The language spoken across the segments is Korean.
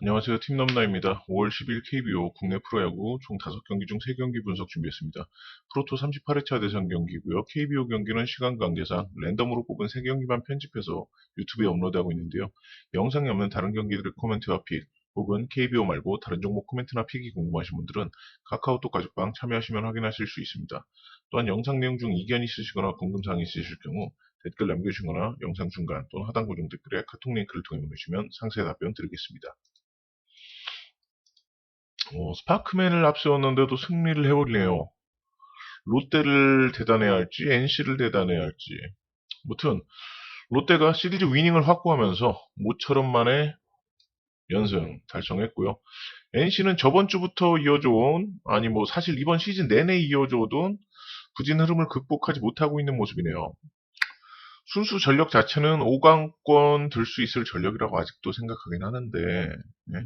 안녕하세요. 팀넘나입니다. 5월 10일 KBO 국내 프로야구 총 5경기 중 3경기 분석 준비했습니다. 프로토 38회차 대선 경기고요. KBO 경기는 시간 관계상 랜덤으로 뽑은 3경기만 편집해서 유튜브에 업로드하고 있는데요. 영상이 없는 다른 경기들의 코멘트와 픽, 혹은 KBO 말고 다른 종목 코멘트나 픽이 궁금하신 분들은 카카오톡 가족방 참여하시면 확인하실 수 있습니다. 또한 영상 내용 중 이견 있으시거나 궁금사항이 있으실 경우 댓글 남겨주시거나 영상 중간 또는 하단 고정 댓글에 카톡 링크를 통해 보내주시면 상세 답변 드리겠습니다. 어, 스파크맨을 앞세웠는데도 승리를 해버리네요. 롯데를 대단해야 할지 NC를 대단해야 할지 무튼 롯데가 시리즈 위닝을 확보하면서 모처럼 만에 연승 달성했고요. NC는 저번 주부터 이어져온 아니 뭐 사실 이번 시즌 내내 이어져오던 부진 흐름을 극복하지 못하고 있는 모습이네요. 순수 전력 자체는 5강권 들 수 있을 전력이라고 아직도 생각하긴 하는데 네.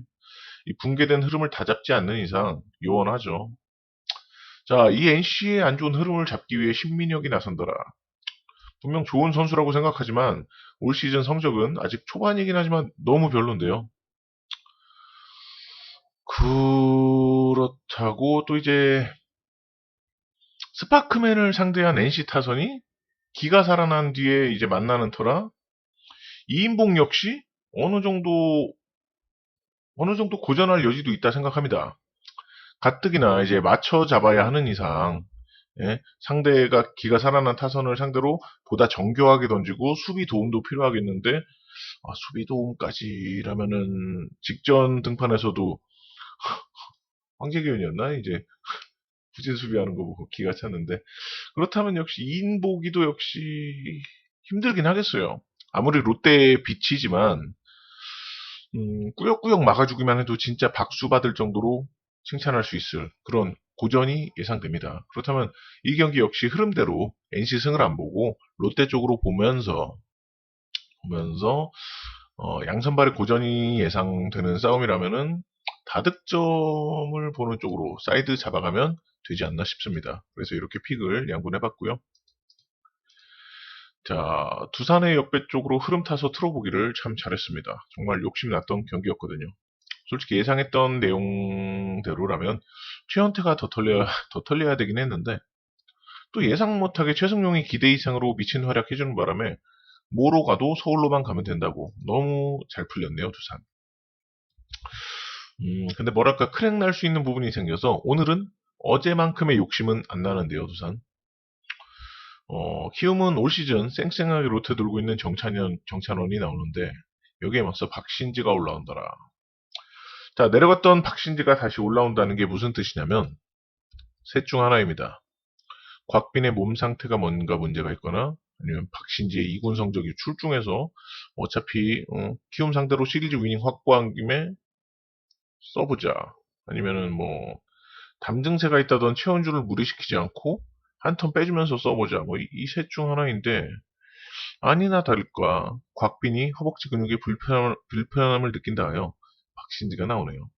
이 붕괴된 흐름을 다 잡지 않는 이상 요원하죠. 자, 이 NC의 안 좋은 흐름을 잡기 위해 신민혁이 나선더라. 분명 좋은 선수라고 생각하지만 올 시즌 성적은 아직 초반이긴 하지만 너무 별론데요. 그렇다고 또 이제 스파크맨을 상대한 NC 타선이 기가 살아난 뒤에 이제 만나는 터라 이인봉 역시 어느 정도 어느 정도 고전할 여지도 있다 생각합니다. 가뜩이나 이제 맞춰 잡아야 하는 이상 예, 상대가 기가 살아난 타선을 상대로 보다 정교하게 던지고 수비 도움도 필요하겠는데 아, 수비 도움까지라면은 직전 등판에서도 황재균이었나 이제 후진 수비하는 거 보고 기가 찼는데 그렇다면 역시 이인보기도 역시 힘들긴 하겠어요. 아무리 롯데 빛이지만 음, 꾸역꾸역 막아주기만 해도 진짜 박수 받을 정도로 칭찬할 수 있을 그런 고전이 예상됩니다. 그렇다면 이 경기 역시 흐름대로 NC 승을 안 보고 롯데 쪽으로 보면서 보면서 어, 양선발의 고전이 예상되는 싸움이라면은 다득점을 보는 쪽으로 사이드 잡아가면 되지 않나 싶습니다. 그래서 이렇게 픽을 양분해봤고요. 자, 두산의 역배 쪽으로 흐름 타서 틀어보기를 참 잘했습니다. 정말 욕심났던 경기였거든요. 솔직히 예상했던 내용대로라면 최현태가 더 털려야, 더 털려야 되긴 했는데 또 예상 못하게 최승용이 기대 이상으로 미친 활약해주는 바람에 뭐로 가도 서울로만 가면 된다고 너무 잘 풀렸네요 두산. 음, 근데 뭐랄까 크랙 날 수 있는 부분이 생겨서 오늘은 어제만큼의 욕심은 안 나는데요 두산. 어, 키움은 올 시즌 쌩쌩하게 로테 돌고 있는 정찬현, 정찬원이 나오는데 여기에 맞서 박신지가 올라온더라. 자, 내려갔던 박신지가 다시 올라온다는 게 무슨 뜻이냐면 셋 중 하나입니다. 곽빈의 몸 상태가 뭔가 문제가 있거나 아니면 박신지의 2군 성적이 출중해서 어차피 어, 키움 상대로 시리즈 위닝 확보한 김에 써보자. 아니면은 뭐 담증세가 있다던 최원주를 무리시키지 않고 한 턴 빼주면서 써보자. 뭐 이 셋 중 하나인데 아니나 다를까 곽빈이 허벅지 근육에 불편함을, 불편함을 느낀다 하여 박신지가 나오네요.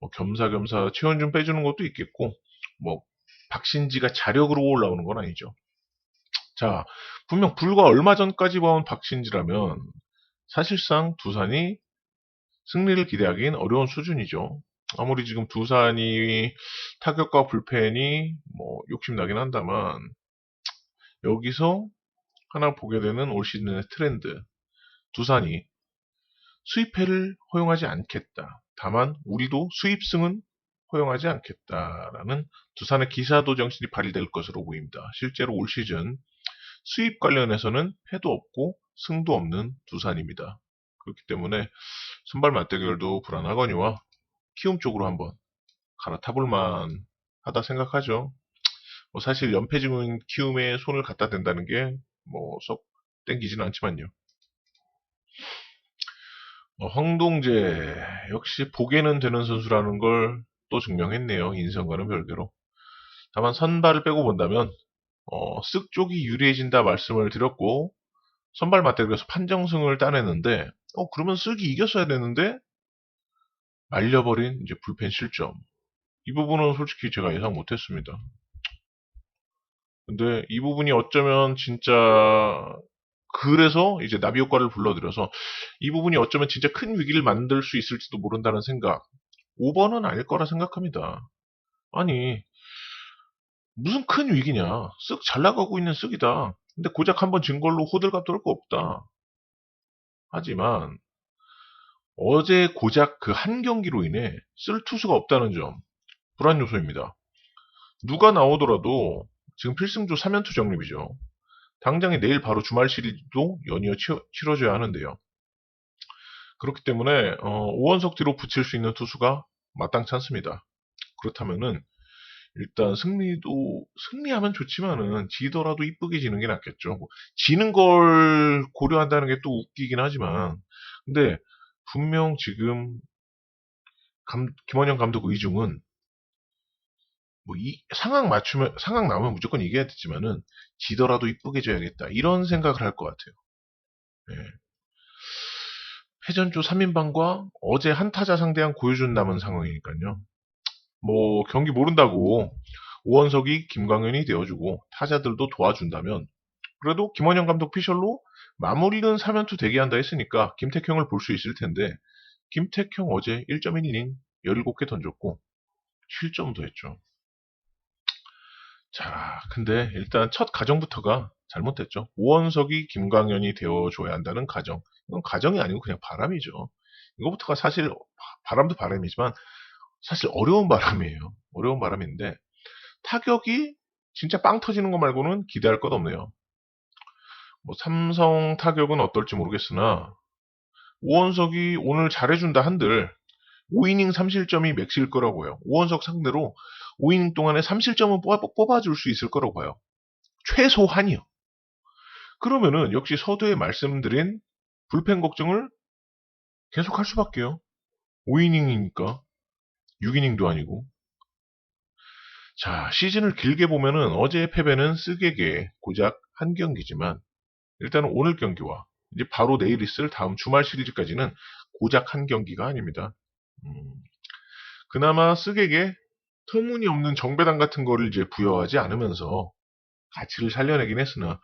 뭐 겸사겸사 최원준 빼주는 것도 있겠고 뭐 박신지가 자력으로 올라오는 건 아니죠. 자 분명 불과 얼마 전까지 봐온 박신지라면 사실상 두산이 승리를 기대하기는 어려운 수준이죠. 아무리 지금 두산이 타격과 불펜이 뭐 욕심나긴 한다만 여기서 하나 보게 되는 올 시즌의 트렌드 두산이 수입회를 허용하지 않겠다. 다만 우리도 수입승은 허용하지 않겠다라는 두산의 기사도 정신이 발휘될 것으로 보입니다. 실제로 올 시즌 수입 관련해서는 패도 없고 승도 없는 두산입니다. 그렇기 때문에 선발 맞대결도 불안하거니와 키움 쪽으로 한번 갈아타볼만 하다 생각하죠. 뭐 사실 연패 중인 키움에 손을 갖다 댄다는 게 뭐 썩 땡기지는 않지만요. 어, 황동재 역시 보게는 되는 선수라는 걸 또 증명했네요. 인성과는 별개로. 다만 선발을 빼고 본다면 어, 쓱 쪽이 유리해진다 말씀을 드렸고 선발 맞대결에서 판정승을 따냈는데 어 그러면 쓱이 이겼어야 되는데 말려버린 이제 불펜 실점. 이 부분은 솔직히 제가 예상 못했습니다. 근데 이 부분이 어쩌면 진짜 그래서 이제 나비 효과를 불러들여서 이 부분이 어쩌면 진짜 큰 위기를 만들 수 있을지도 모른다는 생각. 5번은 아닐 거라 생각합니다. 아니, 무슨 큰 위기냐. 쓱 잘 나가고 있는 쓱이다. 근데 고작 한번 진 걸로 호들갑 떨 거 없다. 하지만 어제 고작 그 한 경기로 인해 쓸 투수가 없다는 점 불안 요소입니다. 누가 나오더라도 지금 필승조 3연투 정립이죠. 당장에 내일 바로 주말 시리즈도 연이어 치러, 치러져야 하는데요. 그렇기 때문에 어, 오원석 뒤로 붙일 수 있는 투수가 마땅치 않습니다. 그렇다면은 일단 승리도 승리하면 좋지만은 지더라도 이쁘게 지는 게 낫겠죠. 뭐, 지는 걸 고려한다는 게 또 웃기긴 하지만 근데 분명 지금 감, 김원영 감독 의중은 뭐 이 상황 맞추면 상황 나오면 무조건 이겨야 되지만은 지더라도 이쁘게 져야겠다 이런 생각을 할 것 같아요. 예. 회전조 3인방과 어제 한 타자 상대한 고유준 남은 상황이니까요. 뭐 경기 모른다고 오원석이 김광현이 되어주고 타자들도 도와준다면 그래도 김원영 감독 피셜로 마무리는 3연투 대기한다 했으니까 김택형을 볼 수 있을 텐데 김택형 어제 1.1이닝 17개 던졌고 7점도 했죠. 자, 근데 일단 첫 가정부터가 잘못됐죠. 오원석이 김광현이 되어줘야 한다는 가정. 이건 가정이 아니고 그냥 바람이죠. 이거부터가 사실 바람도 바람이지만 사실 어려운 바람이에요. 어려운 바람인데 타격이 진짜 빵 터지는 거 말고는 기대할 것 없네요. 뭐 삼성 타격은 어떨지 모르겠으나 오원석이 오늘 잘해준다 한들 5이닝 3실점이 맥실 거라고요. 오원석 상대로 5이닝 동안에 3실점은 뽑아, 줄수 있을 거라고 봐요. 최소한이요. 그러면은 역시 서두에 말씀드린 불펜 걱정을 계속 할 수밖에요. 5이닝이니까 6이닝도 아니고. 자, 시즌을 길게 보면은 어제의 패배는 쓰게게 고작 한 경기지만 일단은 오늘 경기와 이제 바로 내일 있을 다음 주말 시리즈까지는 고작 한 경기가 아닙니다. 음, 그나마 쓰게게 터무니없는 정배당 같은 거를 이제 부여하지 않으면서 가치를 살려내긴 했으나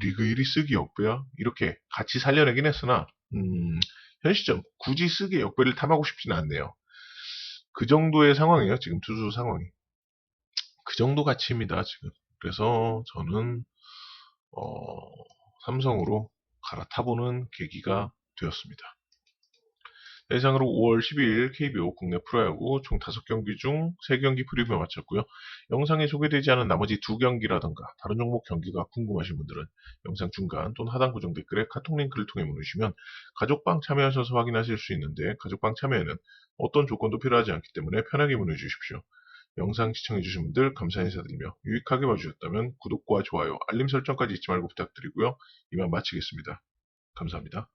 리그 1위 쓰기 역배야 이렇게 같이 살려내긴 했으나 음, 현 시점 굳이 쓰기 역배를 탐하고 싶지는 않네요. 그 정도의 상황이에요. 지금 투수 상황이. 그 정도 가치입니다. 지금. 그래서 저는 어, 삼성으로 갈아타보는 계기가 되었습니다. 예상으로 5월 12일 KBO 국내 프로야구 총 5경기 중 3경기 프리뷰 마쳤고요. 영상에 소개되지 않은 나머지 2경기라던가 다른 종목 경기가 궁금하신 분들은 영상 중간 또는 하단 고정 댓글에 카톡 링크를 통해 문의주시면 가족방 참여하셔서 확인하실 수 있는데 가족방 참여에는 어떤 조건도 필요하지 않기 때문에 편하게 문의 주십시오. 영상 시청해주신 분들 감사 인사드리며 유익하게 봐주셨다면 구독과 좋아요, 알림 설정까지 잊지 말고 부탁드리고요. 이만 마치겠습니다. 감사합니다.